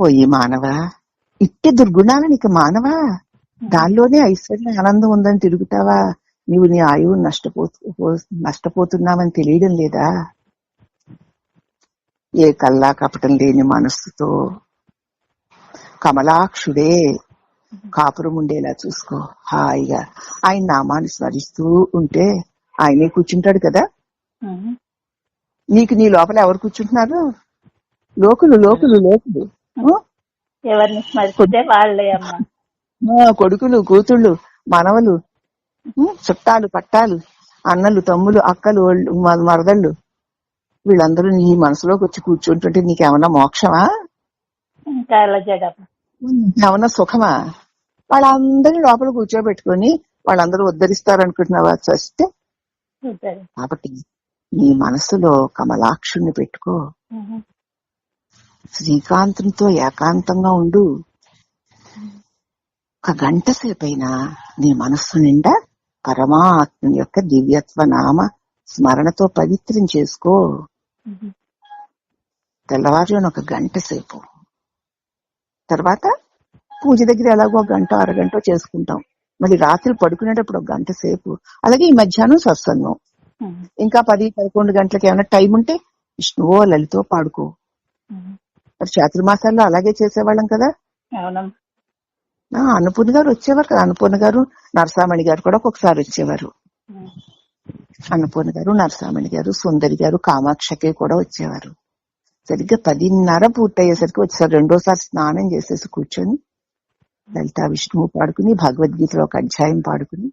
పోయి మానవా? ఇట్టి దుర్గుణాలు నీకు మానవా? దానిలోనే ఐశ్వర్యం ఆనందం ఉందని తిరుగుతావా? నీవు నీ ఆయువు నష్టపోతు నష్టపోతున్నావని తెలియడం లేదా? ఏ కల్లా కపటం లేని మనస్సుతో కమలాక్షుడే కాపురం ఉండేలా చూసుకో. హాయిగా ఆయన నామాన్ని స్మరిస్తూ ఉంటే ఆయనే కూర్చుంటాడు కదా. నీకు నీ లోపల ఎవరు కూర్చుంటున్నారు? లోకులు లోకులు లోకులు? ఎవరిని స్మరిస్తే వాళ్ళే అమ్మ. కొడుకులు కూతుళ్ళు మనవలు చుట్టాలు పట్టాలు అన్నలు తమ్ములు అక్కలు మరదళ్ళు వీళ్ళందరూ నీ మనసులోకి వచ్చి కూర్చుంటుంటే నీకేమన్నా మోక్షమా? ఏమన్నా సుఖమా? వాళ్ళందరినీ లోపల కూర్చోబెట్టుకొని వాళ్ళందరూ ఉద్ధరిస్తారు అనుకుంటున్నావా చస్తే. కాబట్టి నీ మనసులో కమలాక్షుణ్ణి పెట్టుకో. శ్రీకాంతంతో ఏకాంతంగా ఉండు ఒక గంట సేపైనా నీ మనస్సు నిండా పరమాత్మ యొక్క దివ్యత్వ నామ స్మరణతో పవిత్రం చేసుకో ఉమ్. తెల్లవారులోని ఒక గంట సేపు తర్వాత పూజ దగ్గర ఎలాగో గంట అరగంట చేసుకుంటాం మళ్ళీ రాత్రి పడుకునేటప్పుడు ఒక గంట సేపు అలాగే ఈ మధ్యాహ్నం సత్సంగం. ఇంకా పది పదకొండు గంటలకి ఏమైనా టైం ఉంటే విష్ణువో లలితో పాడుకో. మరి చాతుర్మాసాల్లో అలాగే చేసేవాళ్ళం కదా. అన్నపూర్ణ గారు వచ్చేవారు కదా. అన్నపూర్ణ గారు నరసామణి గారు కూడా ఒక్కొక్కసారి వచ్చేవారు. అన్నపూర్ణ గారు నరసామణి గారు సుందరి గారు కామాక్షకి కూడా వచ్చేవారు. సరిగ్గా పదిన్నర పూర్తయ్యేసరికి వచ్చేసారు. రెండోసారి స్నానం చేసేసి కూర్చొని లలిత విష్ణువు పాడుకుని భగవద్గీతలో ఒక అధ్యాయం పాడుకుని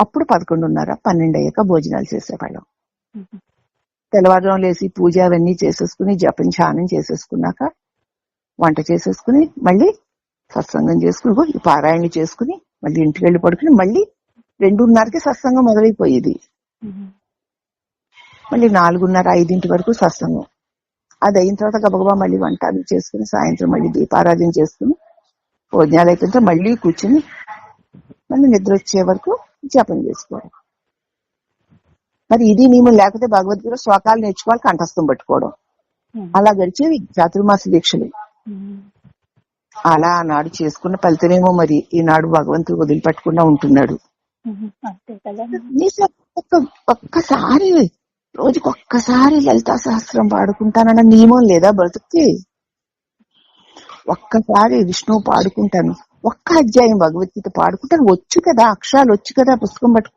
అప్పుడు పదకొండున్నర పన్నెండు అయ్యాక భోజనాలు చేసేవాళ్ళం. తెల్లవారుజాము లేసి పూజ అవన్నీ చేసేసుకుని జపం ధ్యానం చేసేసుకున్నాక వంట చేసేసుకుని మళ్ళీ సత్సంగం చేసుకుని ఈ పారాయణ చేసుకుని మళ్ళీ ఇంటికి వెళ్ళి పడుకుని మళ్ళీ రెండున్నరకి సత్సంగం మొదలైపోయేది. మళ్ళీ నాలుగున్నర ఐదింటి వరకు సత్సంగం. అది అయిన తర్వాత గబగబా మళ్ళీ వంట అది చేసుకుని సాయంత్రం మళ్ళీ దీపారాధన చేసుకుని భోజనాలు అయిపోయిన మళ్ళీ కూర్చుని మళ్ళీ నిద్ర వచ్చే వరకు జపం చేసుకోవాలి మరి ఇది నియమం లేకపోతే భగవద్గీత శ్లోకాలు నేర్చుకోవాలి కంఠస్థం పట్టుకోవడం. అలా గడిచేవి చాతుర్మాస దీక్షలు. అలా ఆనాడు చేసుకున్న ఫలితమేమో మరి ఈనాడు భగవంతుడు వదిలిపెట్టకుండా ఉంటున్నాడు. ఒక్కసారి రోజుకి ఒక్కసారి లలితా సహస్రం పాడుకుంటానన్న నియమం లేదా బ్రతుక్కి? ఒక్కసారి విష్ణువు పాడుకుంటాను. ఒక్క అధ్యాయం భగవద్గీత పాడుకుంటాను. వచ్చు కదా అక్షరాలు వచ్చు కదా పుస్తకం పట్టు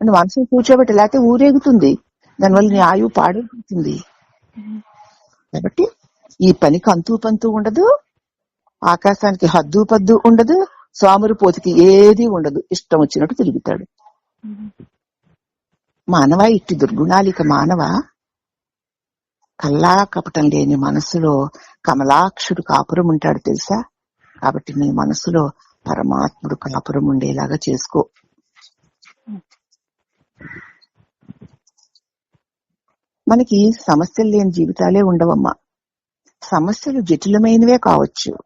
నువ్వు ఉమ్. మనసును కూర్చోబెట్టి లేకపోతే ఊరేగుతుంది. దానివల్ల నీ ఆయువు పాడైపోతుంది. కాబట్టి ఈ పనికి అంతు పంతు ఉండదు. ఆకాశానికి హద్దు పద్దు ఉండదు. స్వామురి పోతికి ఏది ఉండదు. ఇష్టం వచ్చినట్టు తిరుగుతాడు. మానవ ఇట్టి దుర్గుణాలిక మానవ? కల్లా కపటం లేని మనసులో కమలాక్షుడు కాపురం ఉంటాడు తెలుసా? కాబట్టి నీ మనసులో పరమాత్ముడు కాపురం ఉండేలాగా చేసుకో. మనకి సమస్యలు లేని జీవితాలే ఉండవమ్మా. సమస్యలు జటిలమైనవే కావచ్చు.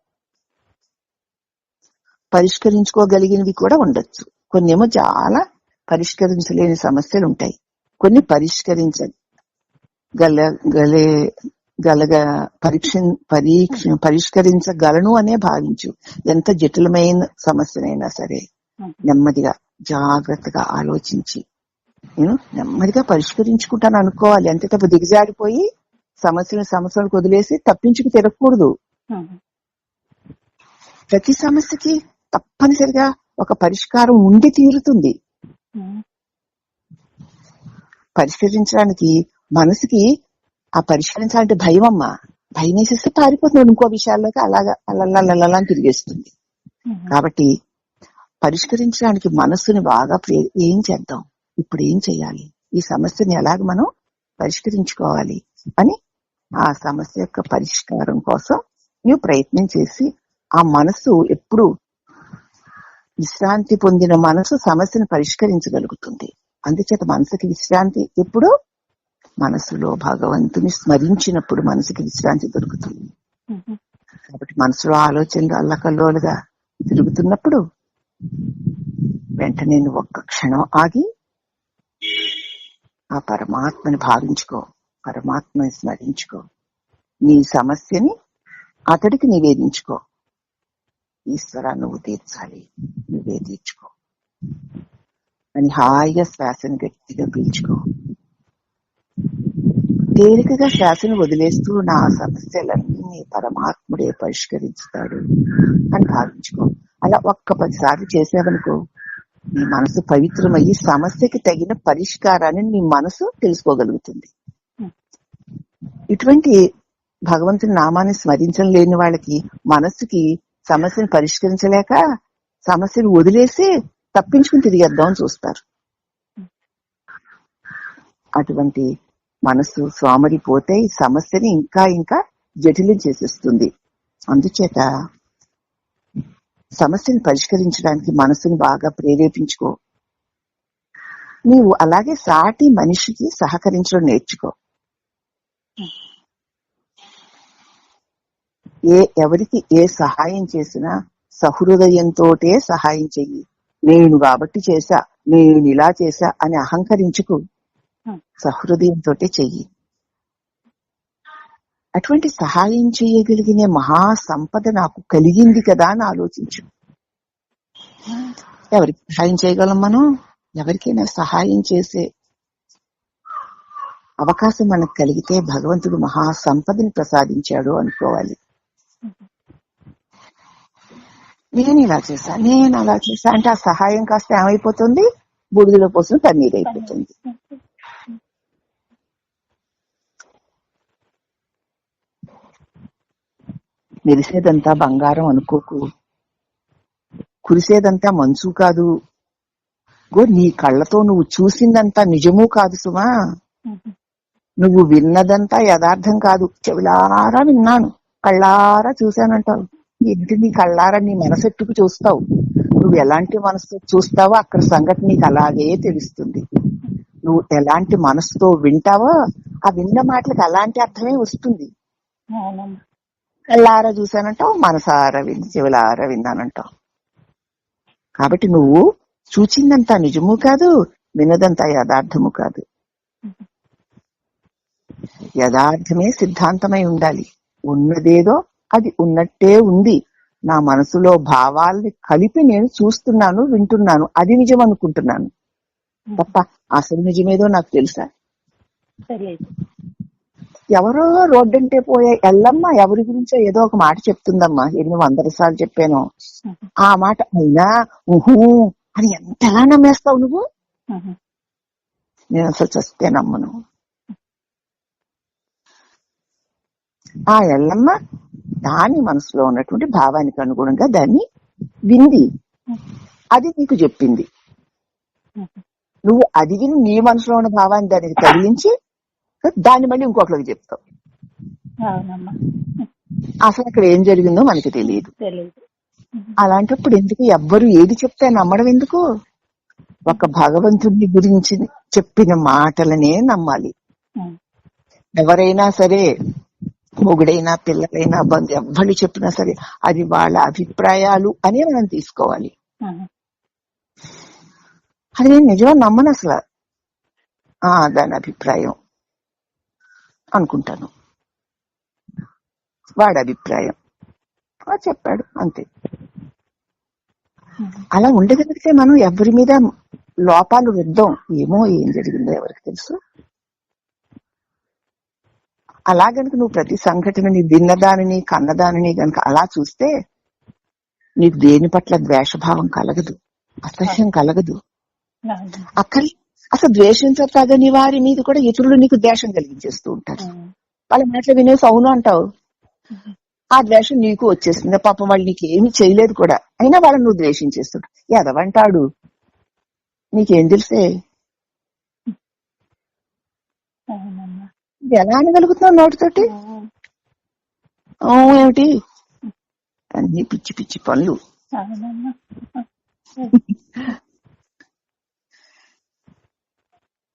పరిష్కరించుకోగలిగినవి కూడా ఉండొచ్చు. కొన్నేమో చాలా పరిష్కరించలేని సమస్యలు ఉంటాయి. కొన్ని పరిష్కరించ గల గలే గలగ పరీక్ష పరీక్ష పరిష్కరించగలను అనే భావించు. ఎంత జటిలమైన సమస్యనైనా సరే. నెమ్మదిగా జాగ్రత్తగా ఆలోచించి నేను నెమ్మదిగా పరిష్కరించుకుంటాను అనుకోవాలి అంతే తప్ప దిగజారిపోయి సమస్యలను సమస్యలకు వదిలేసి తప్పించుకు తిరగకూడదు. ప్రతి సమస్యకి తప్పనిసరిగా ఒక పరిష్కారం ఉండి తీరుతుంది. పరిష్కరించడానికి మనసుకి ఆ పరిష్కరించాలంటే భయం అమ్మా భయం వేసేస్తే పారిపోతుంది ఇంకో విషయాల్లోకి అలాగా అల్లల్లా అని తిరిగేస్తుంది. కాబట్టి పరిష్కరించడానికి మనస్సుని బాగా ఏం చేద్దాం ఇప్పుడు ఏం చేయాలి ఈ సమస్యని ఎలాగ మనం పరిష్కరించుకోవాలి అని ఆ సమస్య యొక్క పరిష్కారం కోసం నీవు ప్రయత్నం చేసి ఆ మనసు ఎప్పుడు విశ్రాంతి పొందిన మనసు సమస్యను పరిష్కరించగలుగుతుంది. అందుచేత మనసుకి విశ్రాంతి ఎప్పుడు మనసులో భగవంతుని స్మరించినప్పుడు మనసుకి విశ్రాంతి దొరుకుతుంది. కాబట్టి మనసులో ఆలోచనలు అల్లకల్లోలుగా తిరుగుతున్నప్పుడు వెంటనే నువ్వు ఒక్క క్షణం ఆగి ఆ పరమాత్మని భావించుకో పరమాత్మని స్మరించుకో. నీ సమస్యని అతడికి నివేదించుకో. ఈశ్వర నువ్వు తీర్చాలి నువ్వే తీర్చుకో. అని హాయిగా శ్వాసను గట్టిగా పీల్చుకో. తేలికగా శ్వాసను వదిలేస్తూ నా సమస్యలన్నీ పరమాత్ముడే పరిష్కరించుతాడు అని భావించుకో. అలా ఒక్క పదిసార్లు చేసావనుకో నీ మనసు పవిత్రమయ్యి సమస్యకి తగిన పరిష్కారాన్ని నీ మనసు తెలుసుకోగలుగుతుంది. ఇటువంటి భగవంతుని నామాన్ని స్మరించడం లేని వాళ్ళకి మనస్సుకి సమస్యను పరిష్కరించలేక సమస్యను వదిలేసి తప్పించుకుని తిరిగేద్దామని చూస్తారు. అటువంటి మనసు సోమరిపోతే ఈ సమస్యని ఇంకా ఇంకా జటిలం చేసేస్తుంది. అందుచేత సమస్యను పరిష్కరించడానికి మనసుని బాగా ప్రేరేపించుకో. నీవు అలాగే సాటి మనిషికి సహకరించడం నేర్చుకో. ఏ ఎవరికి ఏ సహాయం చేసినా సహృదయంతోటే సహాయం చెయ్యి. నేను కాబట్టి చేశా నేను ఇలా చేశా అని అహంకరించుకు. సహృదయంతో చెయ్యి. అటువంటి సహాయం చేయగలిగిన మహా సంపద నాకు కలిగింది కదా అని ఆలోచించు. ఎవరికి సహాయం చేయగలం మనం? ఎవరికైనా సహాయం చేసే అవకాశం మనకు కలిగితే భగవంతుడు మహా సంపదని ప్రసాదించాడు అనుకోవాలి. నేను ఇలా చేశా నేను అలా చేశా అంటే ఆ సహాయం కాస్త ఏమైపోతుంది? బూడిదలో పోసిన పన్నీరు అయిపోతుంది. మెరిసేదంతా బంగారం అనుకోకు. కురిసేదంతా మంచు కాదు. గో నీ కళ్ళతో నువ్వు చూసిందంతా నిజము కాదు సుమా. నువ్వు విన్నదంతా యథార్థం కాదు. చెవిలారా విన్నాను. కళ్ళారా చూశానంటావు. ఏంటి నీ కళ్ళారా నీ మనసెట్టుకు చూస్తావు. నువ్వు ఎలాంటి మనసు చూస్తావో అక్కడ సంగతి నీకు అలాగే తెలుస్తుంది. నువ్వు ఎలాంటి మనసుతో వింటావో ఆ విన్న మాటలకు అలాంటి అర్థమే వస్తుంది. కళ్ళారా చూశానంటావు మనసారా విని చెవులారా విన్నానంటావు? కాబట్టి నువ్వు చూచిందంతా నిజము కాదు వినదంతా యథార్థము కాదు. యథార్థమే సిద్ధాంతమై ఉండాలి. ఉన్నదేదో అది ఉన్నట్టే ఉంది. నా మనసులో భావాల్ని కలిపి నేను చూస్తున్నాను వింటున్నాను అది నిజం అనుకుంటున్నాను తప్ప అసలు నిజమేదో నాకు తెలుసా? సరే ఎవరో రోడ్డంటే పోయే ఎల్లమ్మ ఎవరి గురించో ఏదో ఒక మాట చెప్తుందమ్మా. ఎన్ని వందల సార్లు చెప్పాను. ఆ మాట అయినా ఊహూ అని ఎంతలా నమ్మేస్తావు నువ్వు? నేను అసలు చస్తే నమ్మను. ఆ ఎల్లమ్మ దాని మనసులో ఉన్నటువంటి భావానికి అనుగుణంగా దాన్ని వింది. అది నీకు చెప్పింది. నువ్వు అది విని నీ మనసులో ఉన్న భావాన్ని దానికి తగిలించి దాన్ని మళ్ళీ ఇంకొకరికి అవునమ్మా. అసలు అక్కడ ఏం జరిగిందో మనకి తెలియదు తెలియదు అలాంటప్పుడు ఎందుకు ఎవ్వరు ఏది చెప్తే నమ్మడం ఎందుకు? ఒక భగవంతుడి గురించి చెప్పిన మాటలనే నమ్మాలి. ఎవరైనా సరే మొగుడైనా పిల్లలైనా బంధు ఎవ్వరు చెప్పినా సరే అది వాళ్ళ అభిప్రాయాలు అనే మనం తీసుకోవాలి. అది నేను నిజమని నమ్మను అసలు. ఆ దాని అభిప్రాయం. అనుకుంటాను. వాడి అభిప్రాయం. చెప్పాడు అంతే. అలా ఉండగలిగితే మనం ఎవరి మీద లోపాలు రుద్దాం ఏమో ఏం జరిగిందో ఎవరికి తెలుసు? అలా గనుక నువ్వు ప్రతి సంఘటనని విన్నదానిని కన్నదానిని గనుక అలా చూస్తే నీకు దేని పట్ల ద్వేషభావం కలగదు అసహ్యం కలగదు. అక్కడ అసలు ద్వేషించతగని వారి మీద కూడా ఇతరులు నీకు ద్వేషం కలిగించేస్తూ ఉంటారు వాళ్ళ మాటలు వినేసి అవును అంటావు. ఆ ద్వేషం నీకు వచ్చేస్తుంది. పాపం వాళ్ళు నీకు ఏమీ చేయలేదు కూడా. అయినా వాళ్ళని నువ్వు ద్వేషించేస్తాడు ఎదవంటాడు నీకేం తెలిసే? ఎలా అనగలుగుతున్నావు నోటితోటి? ఏమిటి? అన్ని పిచ్చి పిచ్చి పనులు అవునమ్మా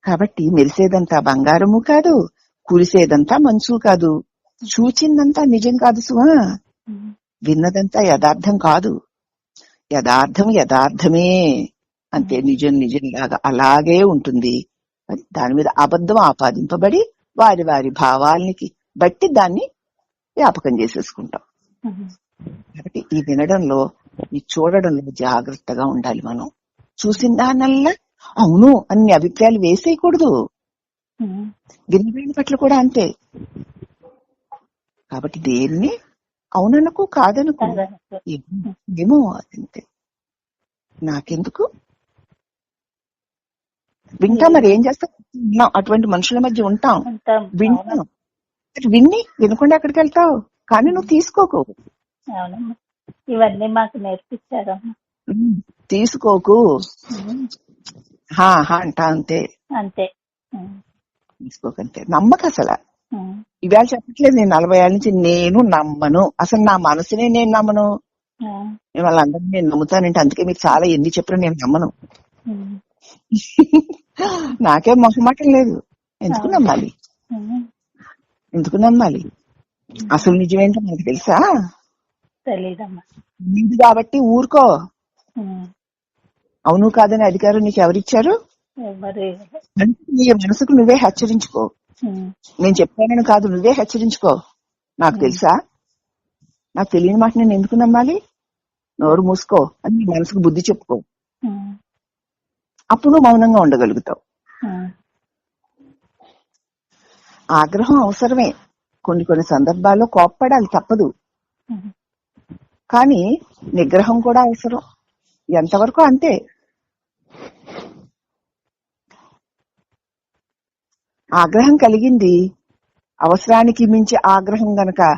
కాబట్టి మెరిసేదంతా బంగారము కాదు కురిసేదంతా మంచు కాదు. చూచిందంతా నిజం కాదు సుమా. విన్నదంతా యథార్థం కాదు. యథార్థం యథార్థమే అంతే నిజం నిజం లాగా అలాగే ఉంటుంది. దాని మీద అబద్ధం ఆపాదింపబడి వారి వారి భావాలకి బట్టి దాన్ని వ్యాపకం చేసేసుకుంటాం. కాబట్టి ఈ వినడంలో ఈ చూడడంలో జాగ్రత్తగా ఉండాలి మనం. చూసిన దానల్లా అవును అన్ని అభిప్రాయాలు వేసేయకూడదు. వినడం పట్ల కూడా అంతే. కాబట్టి దేన్ని అవుననుకో కాదనుకో. ఏమో- అంతే. నాకెందుకు? వింటాం మరి ఏం చేస్తాం అటువంటి మనుషుల మధ్య ఉంటాం. వింటాం. విన్ని వినకుండా ఎక్కడికి వెళ్తావు? కానీ నువ్వు తీసుకోకు. ఇవన్నీ మాకు నేర్పించారమ్మా. తీసుకోకు. అంటా అంతే అంతే ఉమ్. తీసుకోకంతే నమ్మక అసలు. ఇవాళ చెప్పట్లేదు నేను నలభై ఏళ్ళ నుంచి నేను నమ్మను అసలు నా మనసునే నేను నమ్మను. నేను వాళ్ళందరినీ నేను నమ్ముతానంటే అందుకే మీరు చాలా ఎన్ని చెప్పినా నేను నమ్మను. నాకేం మొహమాటం లేదు ఎందుకు నమ్మాలి. ఎందుకు నమ్మాలి అసలు నిజమేంటో మనకు తెలుసా తెలీదమ్మా కాబట్టి ఊరుకో. అవును కాదని అధికారం నీకు ఎవరిచ్చారు? నీ మనసుకు నువ్వే హెచ్చరించుకో. నేను చెప్పానని కాదు నువ్వే హెచ్చరించుకో. నాకు తెలుసా? నాకు తెలియని మాట నేను ఎందుకు నమ్మాలి? నోరు మూసుకో అని నీ మనసుకు బుద్ధి చెప్పుకో. అప్పుడు మౌనంగా ఉండగలుగుతావు. ఆగ్రహం అవసరమే. కొన్ని కొన్ని సందర్భాల్లో కోప్పడాలి తప్పదు. కానీ నిగ్రహం కూడా అవసరం. ఎంతవరకు అంతే? ఆగ్రహం కలిగింది. అవసరానికి మించి ఆగ్రహం గనక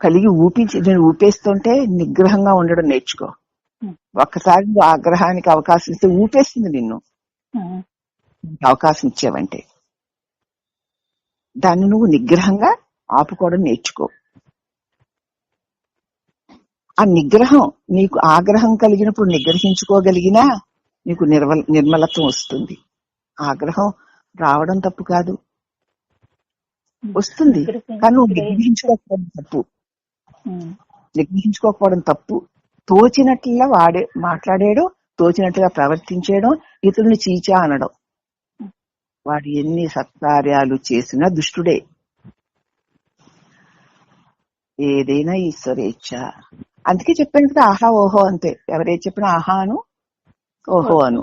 కలిగి ఊపించి నేను ఊపేస్తుంటే నిగ్రహంగా ఉండడం నేర్చుకో. ఒక్కసారి నువ్వు ఆగ్రహానికి అవకాశం ఇస్తే ఊపేస్తుంది నిన్ను. అవకాశం ఇచ్చావంటే. దాన్ని నువ్వు నిగ్రహంగా ఆపుకోవడం నేర్చుకో. ఆ నిగ్రహం నీకు ఆగ్రహం కలిగినప్పుడు నిగ్రహించుకోగలిగినా నీకు నిర్మల నిర్మలత్వం వస్తుంది. ఆగ్రహం రావడం తప్పు కాదు. వస్తుంది. కానీ నువ్వు నిగ్రహించుకోకపోవడం తప్పు. నిగ్రహించుకోకపోవడం తప్పు. తోచినట్లుగా వాడే మాట్లాడేయడం తోచినట్లుగా ప్రవర్తించేయడం ఇతరుల్ని చీచా అనడం. వాడు ఎన్ని సత్కార్యాలు చేసినా దుష్టుడే. ఏదైనా ఈశ్వరేచ్ఛ. అందుకే చెప్పాను కదా ఆహా ఓహో అంతే. ఎవరే చెప్పినా ఆహా అను ఓహో అను.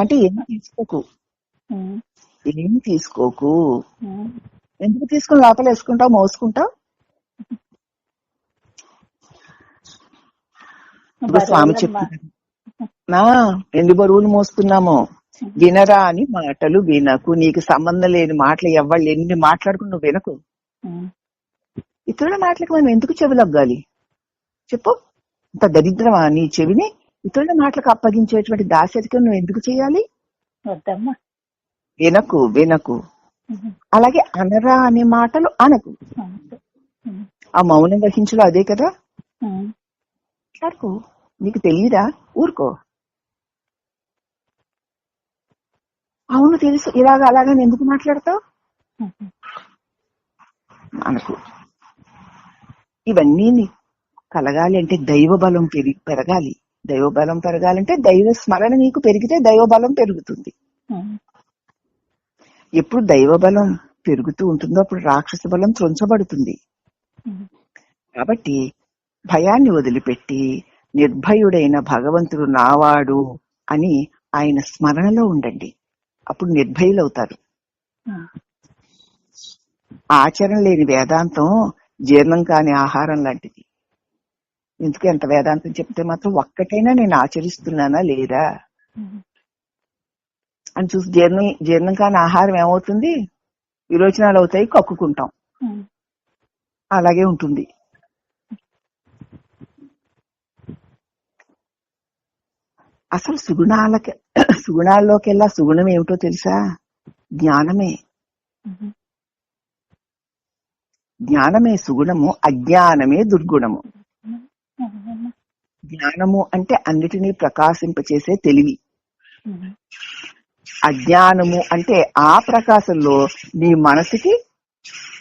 అంటే ఏమి తీసుకోకు. ఏమి తీసుకోకు. ఎందుకు తీసుకుని లోపల వేసుకుంటావు మోసుకుంటావు? ఇప్పుడు స్వామి బరువులమ్మా. చెప్తున్నారు. నా ఎన్ని బరువులు మోస్తున్నామో వినరా అని మాటలు వినకు. నీకు సంబంధం లేని మాటలు ఎవ్వళ్ళు ఎన్ని మాట్లాడుకుని నువ్వు వినకు. ఇతరుల మాటలకు మనం ఎందుకు చెవిలొగ్గాలి చెప్పు. ఇంత దరిద్రమా నీ చెవిని? ఇతరుల మాటలకు అప్పగించేటువంటి దాశరికం నువ్వు ఎందుకు చేయాలి? వినకు వినకు. అలాగే అనరా అనే మాటలు అనకు. ఆ మౌనం వహించలో అదే కదా. మాట్లాడుకో నీకు తెలియదా? ఊరుకో. అవును తెలుసు. ఇలాగ అలాగని ఎందుకు మాట్లాడతావు. మనకు ఇవన్నీ నీ కలగాలి అంటే దైవ బలం పెరిగి పెరగాలి దైవ బలం పెరగాలంటే దైవ స్మరణ నీకు పెరిగితే దైవ బలం పెరుగుతుంది. ఎప్పుడు దైవ బలం పెరుగుతూ ఉంటుందో అప్పుడు రాక్షస బలం త్రుంచబడుతుంది. కాబట్టి భయాన్ని వదిలిపెట్టి నిర్భయుడైన భగవంతుడు నావాడు అని ఆయన స్మరణలో ఉండండి అప్పుడు నిర్భయులవుతారు. ఆచరణ లేని వేదాంతం జీర్ణం కాని ఆహారం లాంటిది ఎందుకు ఎంత వేదాంతం చెప్తే మాత్రం ఒక్కటైనా నేను ఆచరిస్తున్నానా లేదా. అని చూసి జీర్ణం జీర్ణం కాని ఆహారం ఏమవుతుంది విరోచనాలు అవుతాయి కక్కుకుంటాం. అలాగే ఉంటుంది అసలు సుగుణాలకి సుగుణాల్లోకెల్లా సుగుణం ఏమిటో తెలుసా జ్ఞానమే. జ్ఞానమే సుగుణము అజ్ఞానమే దుర్గుణము. జ్ఞానము అంటే అన్నిటినీ ప్రకాశింపచేసే తెలివి. అజ్ఞానము అంటే ఆ ప్రకాశంలో నీ మనసుకి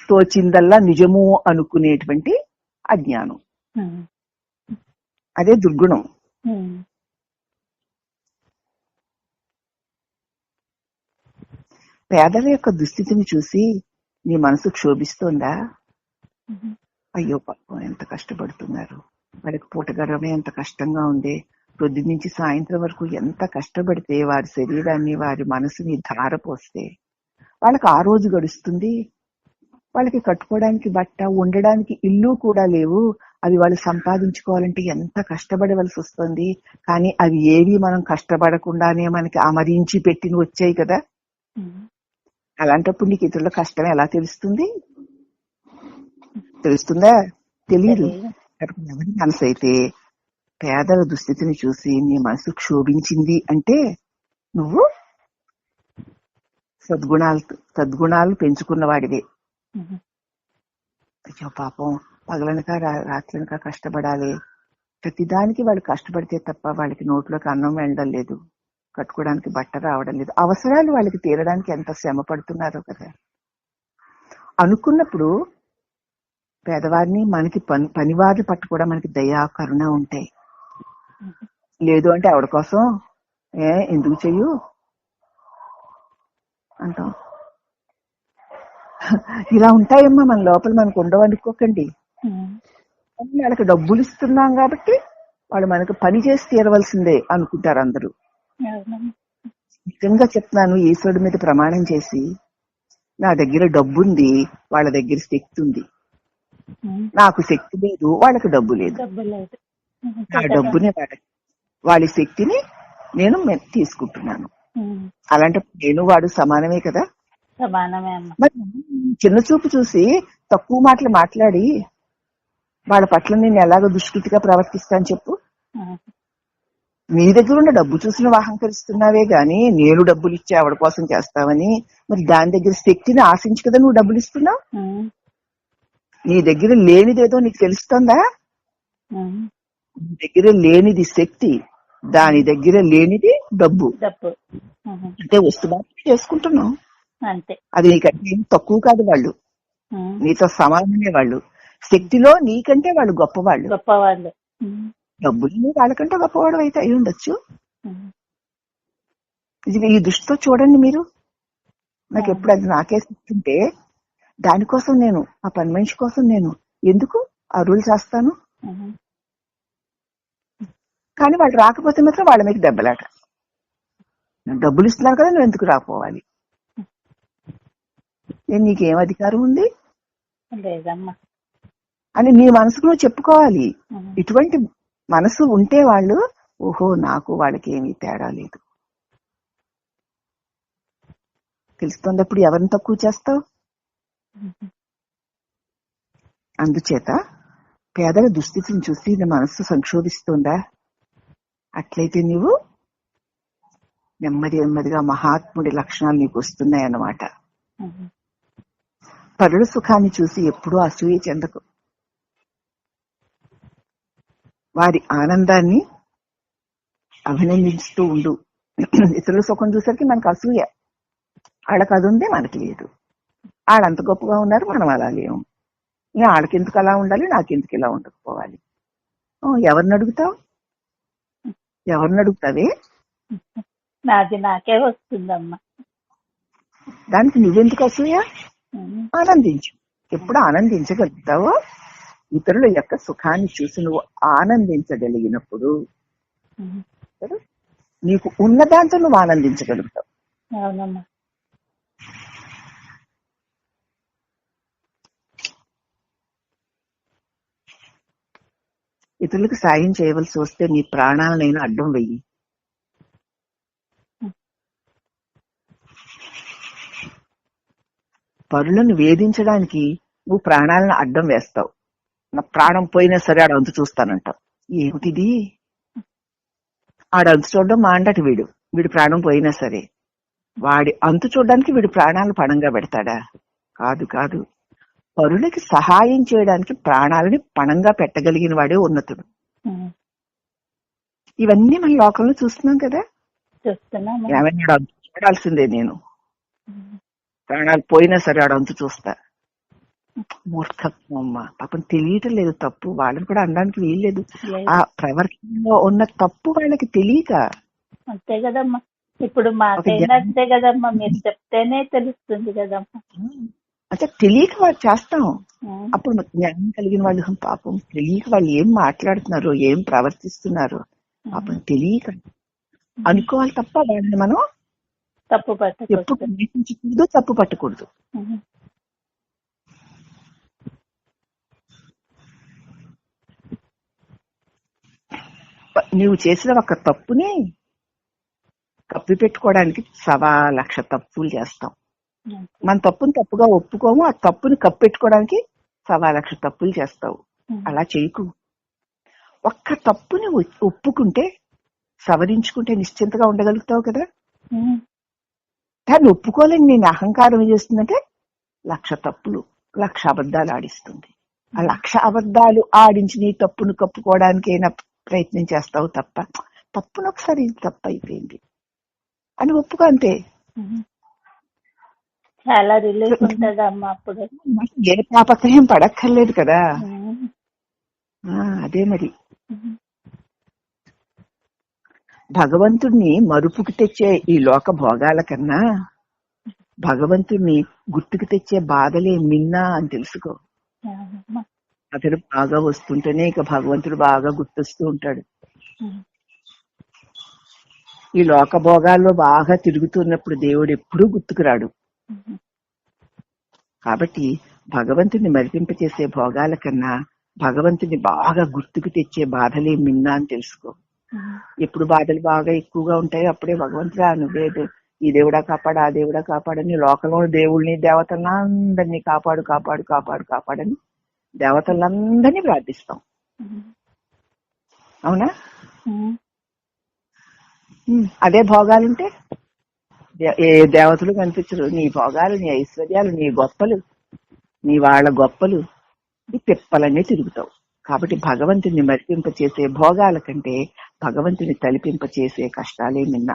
తోచిందల్లా నిజము అనుకునేటువంటి అజ్ఞానం. అదే దుర్గుణం. పేదల యొక్క దుస్థితిని చూసి నీ మనసు క్షోభిస్తోందా. అయ్యో పాపం ఎంత కష్టపడుతున్నారు వాళ్ళకి పూటగడమే ఎంత కష్టంగా ఉంది. పొద్దు నుంచి సాయంత్రం వరకు ఎంత కష్టపడితే వారి శరీరాన్ని వారి మనసుని ధారపోస్తే వాళ్ళకి ఆ రోజు గడుస్తుంది. వాళ్ళకి కట్టుకోవడానికి బట్ట ఉండడానికి ఇల్లు కూడా లేవు. అవి వాళ్ళు సంపాదించుకోవాలంటే ఎంత కష్టపడవలసి వస్తుంది. కానీ అవి ఏవి మనం కష్టపడకుండానే మనకి అమరించి పెట్టిన వచ్చాయి కదా. అలాంటప్పుడు నీకు ఇతరుల కష్టం ఎలా తెలుస్తుంది? తెలుస్తుందా? తెలియదు ఎవరి మనసు అయితే పేదల దుస్థితిని చూసి నీ మనసు క్షోభించింది అంటే నువ్వు సద్గుణాలు సద్గుణాలు పెంచుకున్న వాడివే ఉమ్. అయ్యో పాపం పగలనక రాత్రనక కష్టపడాలి. ప్రతిదానికి వాళ్ళు కష్టపడితే తప్ప వాళ్ళకి నోట్లోకి అన్నం వెళ్ళడం లేదు. కట్టుకోవడానికి బట్ట రావడం లేదు. అవసరాలు వాళ్ళకి తీరడానికి ఎంత శ్రమ పడుతున్నారో కదా. అనుకున్నప్పుడు పేదవారిని మనకి పని పనివారిని పట్టుకోవడం మనకి దయా కరుణ ఉంటాయి లేదు అంటే ఆవిడ కోసం ఏ ఎందుకు చెయ్యు అంటాం ఇలా ఉంటాయమ్మా మన లోపల మనకు ఉండవు అనుకోకండి ఉమ్. కానీ వాళ్ళకి డబ్బులు ఇస్తున్నాం కాబట్టి వాళ్ళు మనకు పని చేసి తీరవలసిందే అనుకుంటారు అందరూ. నిజంగా చెప్తున్నాను ఈశ్వరుడి మీద ప్రమాణం చేసి నా దగ్గర డబ్బుంది వాళ్ళ దగ్గర శక్తి ఉంది. నాకు శక్తి లేదు వాళ్ళకి డబ్బు లేదు. నా డబ్బుని వాళ్ళకి వాళ్ళ శక్తిని నేను తీసుకుంటున్నాను. అలాంటప్పుడు నేను వాడు సమానమే కదా మరి చిన్న చూపు చూసి తక్కువ మాటలు మాట్లాడి వాళ్ళ పట్ల నేను ఎలాగ దుష్కృతిగా ప్రవర్తిస్తాను చెప్పు. నీ దగ్గర ఉన్న డబ్బు చూసి నువ్వు అహంకరిస్తున్నావే గాని నేను డబ్బులు ఇచ్చి ఆవిడ కోసం చేస్తావని మరి దాని దగ్గర శక్తిని ఆశించి కదా నువ్వు డబ్బులు ఇస్తున్నావు. నీ దగ్గర లేనిదేదో నీకు తెలుస్తుందా. నీ దగ్గర లేనిది శక్తి దాని దగ్గర లేనిది డబ్బు. అంటే వస్తువు చేసుకుంటున్నావు. అంతే. అది నీకంటే తక్కువ కాదు వాళ్ళు. నీతో సమానమే వాళ్ళు. శక్తిలో నీకంటే వాళ్ళు గొప్పవాళ్ళు. గొప్పవాళ్ళు. డబ్బులు వాళ్ళకంటే గొప్పవాడు అయితే అయి ఉండొచ్చు. ఇది ఈ దృష్టితో చూడండి మీరు. నాకు ఎప్పుడు అది నాకే చెప్తుంటే దానికోసం నేను ఆ పని మనిషి కోసం నేను ఎందుకు అరువులు చేస్తాను? ఉమ్. కానీ వాళ్ళు రాకపోతే మాత్రం వాళ్ళ మీద దెబ్బలాట. డబ్బులు ఇస్తున్నాను కదా నువ్వు ఎందుకు రాకపోవాలి? నేను నీకేం అధికారం ఉంది? అని నీ మనసుకు నువ్వు చెప్పుకోవాలి. ఇటువంటి మనసు ఉంటే వాళ్ళు ఓహో నాకు వాళ్ళకి ఏమీ తేడా లేదు. తెలుస్తున్నప్పుడు ఎవరిని తక్కువ చేస్తావు. అందుచేత పేదల దుస్థితిని చూసి నీ మనస్సు సంక్షోభిస్తుందా? అట్లయితే నీవు నెమ్మది నెమ్మదిగా మహాత్ముడి లక్షణాలు నీకు వస్తున్నాయన్నమాట. అన్నమాట పరుల సుఖాన్ని చూసి ఎప్పుడూ అసూయ చెందకు. వారి ఆనందాన్ని అభినందిస్తూ ఉండు. ఇతరుల సుఖం చూసరికి మనకు అసూయ. వాళ్ళకి అది ఉంది మనకి లేదు. వాళ్ళంత గొప్పగా ఉన్నారు మనం అలా లేము ఇక వాళ్ళకి ఎందుకు అలా ఉండాలి నాకెందుకు ఇలా ఉండకపోవాలి? ఎవరిని అడుగుతావు? ఎవరిని అడుగుతావే? నాది నాకే వస్తుందమ్మా. దానికి నువ్వెందుకు అసూయ. ఆనందించు. ఎప్పుడు ఆనందించగలుగుతావో? ఇతరుల యొక్క సుఖాన్ని చూసి నువ్వు ఆనందించగలిగినప్పుడు నీకు ఉన్న దాంతో నువ్వు ఆనందించగలుగుతావు. ఇతరులకు సాయం చేయవలసి వస్తే నీ ప్రాణాలనైనా అడ్డం వెయ్యి. పరులను వేధించడానికి నువ్వు ప్రాణాలను అడ్డం వేస్తావు. నా ప్రాణం పోయినా సరే ఆడ అంతు చూస్తానంటావు ఏమిటిది? ఆడ అంతు చూడడం మాండటి వీడు. వీడి ప్రాణం పోయినా సరే. వాడి అంతు చూడడానికి వీడి ప్రాణాలు పణంగా పెడతాడా? కాదు కాదు. పరులకి సహాయం చేయడానికి ప్రాణాలని పణంగా పెట్టగలిగిన వాడే ఉన్నతుడు. ఇవన్నీ మన లోకంలో చూస్తున్నాం కదా? చూస్తున్నాము. ఏమైనా ఆడ అంతు చూడాల్సిందే నేను. ప్రాణాలు పోయినా సరే ఆడ అంతు చూస్తా. మూర్ఖత్వం అమ్మ. పాపం తెలియటం లేదు తప్పు. వాళ్ళని కూడా అనడానికి వీల్లేదు లేదు. ఆ ప్రవర్తనలో ఉన్న తప్పు వాళ్ళకి తెలియక. అంతే కదమ్మా. ఇప్పుడు మాకైనా అంతే కదమ్మా. మీరు చెప్తేనే తెలుస్తుంది కదమ్మా. అంటే తెలియక వాళ్ళు చేస్తాం. అప్పుడు జ్ఞానం కలిగిన వాళ్ళు "హం, పాపం తెలియక వాళ్ళు ఏం మాట్లాడుతున్నారో ఏం ప్రవర్తిస్తున్నారో పాపం తెలియక. అనుకోవాలి తప్ప వాళ్ళని మనం తప్పు ఎప్పుడు తప్పు పట్టకూడదు. ఉమ్, ప- నీవు చేసిన ఒక తప్పుని కప్పి పెట్టుకోవడానికి సవా లక్ష తప్పులు చేస్తాం. మన తప్పుని తప్పుగా ఒప్పుకోము ఆ తప్పుని కప్పెట్టుకోవడానికి సవా లక్ష తప్పులు చేస్తావు. అలా చేయకు. ఒక్క తప్పుని ఒప్పుకుంటే సవరించుకుంటే నిశ్చింతగా ఉండగలుగుతావు కదా? దాన్ని ఒప్పుకోలేని నేను అహంకారం చేస్తుందంటే లక్ష తప్పులు లక్ష అబద్ధాలు ఆడిస్తుంది. ఆ లక్ష అబద్ధాలు ఆడించి నీ తప్పును కప్పుకోవడానికైనా ప్రయత్నం చేస్తావు తప్ప తప్పును ఒకసారి తప్పు అయిపోయింది. అని ఒప్పుకో అంతే. చాలా రిలీఫ్ ఉంటది అమ్మ అప్పుడు. ఏ పాపత్రయం పడక్కర్లేదు కదా. అదే మరి. భగవంతుణ్ణి మరుపుకు తెచ్చే ఈ లోక భోగాల కన్నా భగవంతుణ్ణి గుర్తుకు తెచ్చే బాధలే మిన్నా అని తెలుసుకో. అతడు బాగా వస్తుంటేనే ఇక భగవంతుడు బాగా గుర్తొస్తూ ఉంటాడు. ఈ లోక భోగాల్లో బాగా తిరుగుతున్నప్పుడు దేవుడు ఎప్పుడూ గుర్తుకురాడు కాబట్టి భగవంతుని మరిపింపచేసే భోగాల కన్నా భగవంతుని బాగా గుర్తుకు తెచ్చే బాధలే మిన్నా అని తెలుసుకో. ఎప్పుడు బాధలు బాగా ఎక్కువగా ఉంటాయో అప్పుడే భగవంతుడా నువ్వే దే- ఈ దేవుడా కాపాడు ఆ దేవుడా కాపాడని లోకంలో దేవుళ్ళని దేవతలందరినీ కాపాడు కాపాడు కాపాడు కాపాడని దేవతలందరినీ ప్రార్థిస్తాం. అవునా? అదే భోగాలుంటే? ఏ దేవతలు కనిపించరు. నీ భోగాలు నీ ఐశ్వర్యాలు నీ గొప్పలు నీ వాళ్ళ గొప్పలు ఈ పిప్పలన్నీ తిరుగుతావు. కాబట్టి భగవంతుని మరిపింప చేసే భోగాల కంటే భగవంతుని తలిపింప చేసే కష్టాలే మిన్న